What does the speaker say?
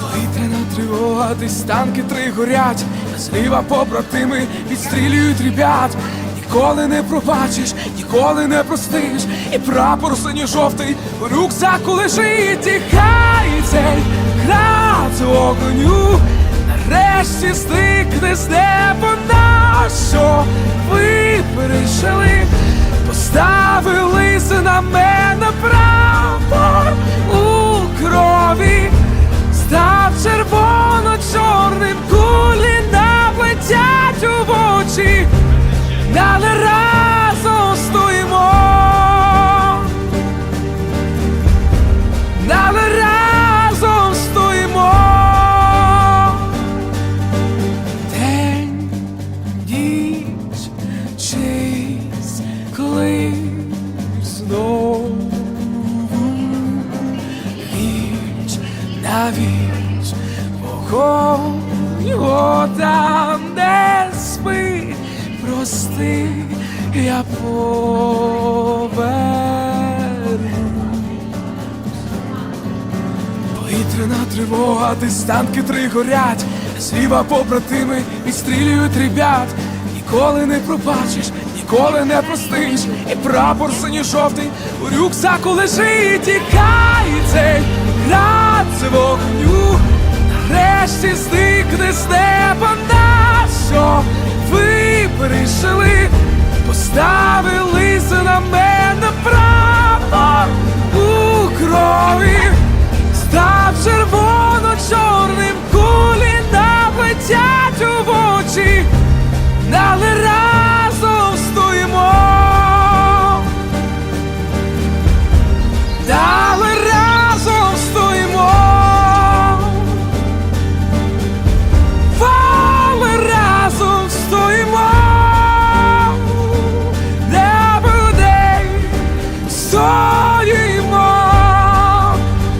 Повітряна тривога, десь танки три горять, зліва побратими відстрілюють ребят. Ніколи не пробачиш, ніколи не простиш, і прапор синьо-жовтий у рюкзаку лежить, і хай цей град огоню нарешті зникне з неба. На що ви пережили, поставили на мене прапор у крові. Став червоно-чорним, кулі наплетять у очі, але віч, вогонь там не спить, прости, я поверну. Повітряна тривога, десь танки три горять, зліва побратими відстрілюють ребят. Ніколи не пробачиш, ніколи не простиш, і прапор синьо-жовтий у рюкзаку лежить, і і зникне з неба нащо? Ви прийшли, поставилися на мене право у крові, став червоно-чорним кулі на у